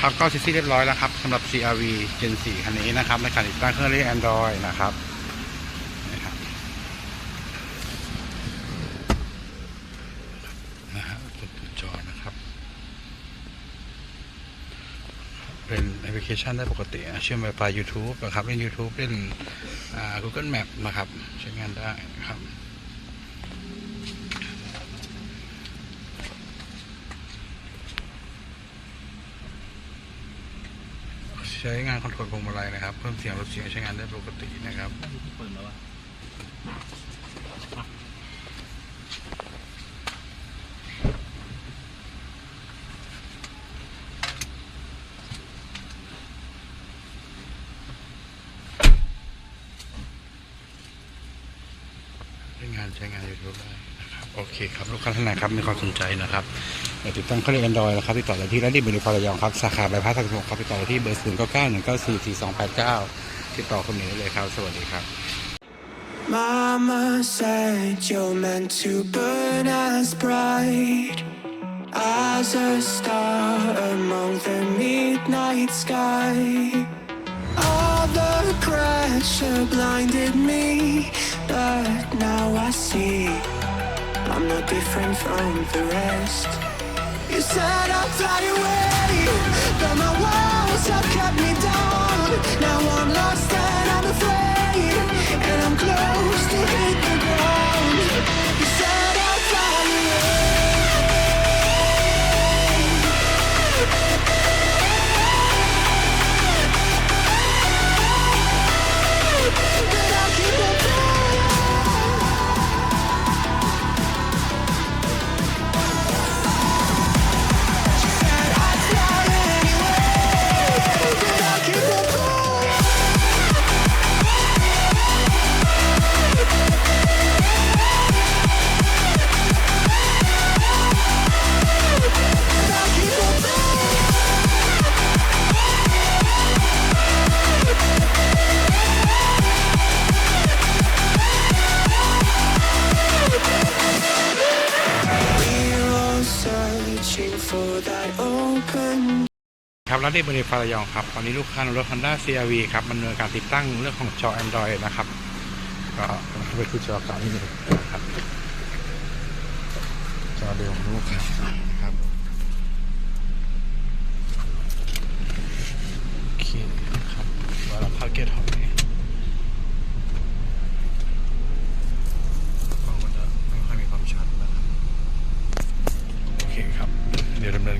ครับก็เสร็จเรียบร้อยแล้วครับสำหรับ CRV Gen 4คันนี้นะครับในการติดตั้งเครื่องเล่น Android นะครับนะครับนะฮะกดจอนะครับ เป็นแอปพลิเคชันได้ปกตินะเชื่อม Wi-Fi YouTube นะครับ เล่น YouTube เล่นอ่า Google Map นะครับ ใช้งานได้นะครับ ใช้งานคอนโทรลพวงมาลัยนะครับ เพิ่มเสียงลดเสียงใช้งานได้ปกตินะครับน่าจะที่เปิดแล้วอะใช้งานใช้งาน YouTube ได้นะครับโอเคครับ ลูกค้าท่านไหนครับมีความสนใจนะครับอยาก ติดตั้งเครื่องเล่น Android นะครับติดต่อได้ที่ร้านดิบริฟาระยองครับสาขาบายพาส36ครับติดต่อได้ที่เบอร์0 9 9 1 9 4 4 2 8 9 ติดต่อคนนี้ได้เลยครับ สวัสดีครับ Mama said you're meant to burn as bright as a star among the midnight sky. All the pressure blinded me, but now I see I'm no different from the rest. You said I'd fly away, ครับร้านเดบริฟารยองครับ ตอนนี้ลูกค้าในรถ Honda CRV ครับมันเนินการติดตั้งเรื่องของจอ Android นะครับ ก็ไปคุยจอเก่านิดนึงนะครับ จอเดิมขอลูกค้านะครับโอเคครับแล้วเราเข้าเกตยร์ถอย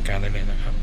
การได้เลยนะครับ